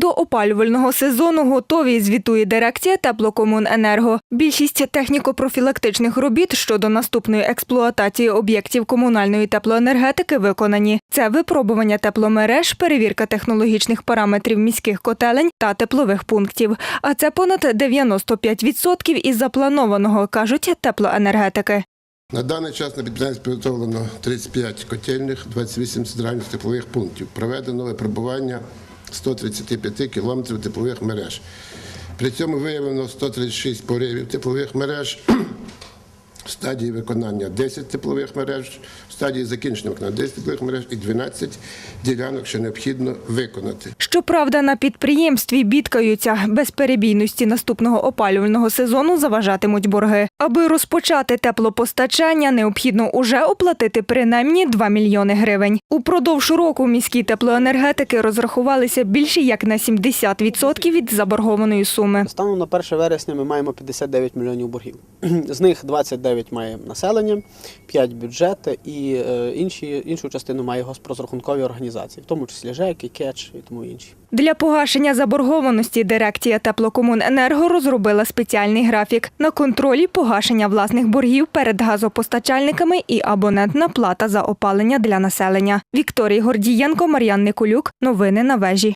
До опалювального сезону готові, звітує дирекція Теплокомуненерго. Більшість техніко-профілактичних робіт щодо наступної експлуатації об'єктів комунальної теплоенергетики виконані. Це випробування тепломереж, перевірка технологічних параметрів міських котелень та теплових пунктів. А це понад 95% із запланованого, кажуть теплоенергетики. На даний час на підприємстві підготовлено 35 котельних, 28 центральних теплових пунктів. Проведено випробування 135 кілометрів теплових мереж. При цьому виявлено 136 поривів теплових мереж. В стадії виконання 10 теплових мереж, в стадії закінчення виконання 10 теплових мереж і 12 ділянок, що необхідно виконати. Щоправда, на підприємстві бідкаються. Без перебійності наступного опалювального сезону заважатимуть борги. Аби розпочати теплопостачання, необхідно уже оплатити принаймні 2 мільйони гривень. Упродовж року міські теплоенергетики розрахувалися більше як на 70% від заборгованої суми. Станом на 1 вересня ми маємо 59 мільйонів боргів. З них 29 має населення, 5 бюджет і е, інші, іншу частину має госпрозрахункові організації, в тому числі ЖЕК, і КЕЧ і тому інші. Для погашення заборгованості дирекція Теплокомуненерго розробила спеціальний графік на контролі погашення власних боргів перед газопостачальниками і абонентна плата за опалення для населення. Вікторія Гордієнко, Мар'ян Николюк. Новини на вежі.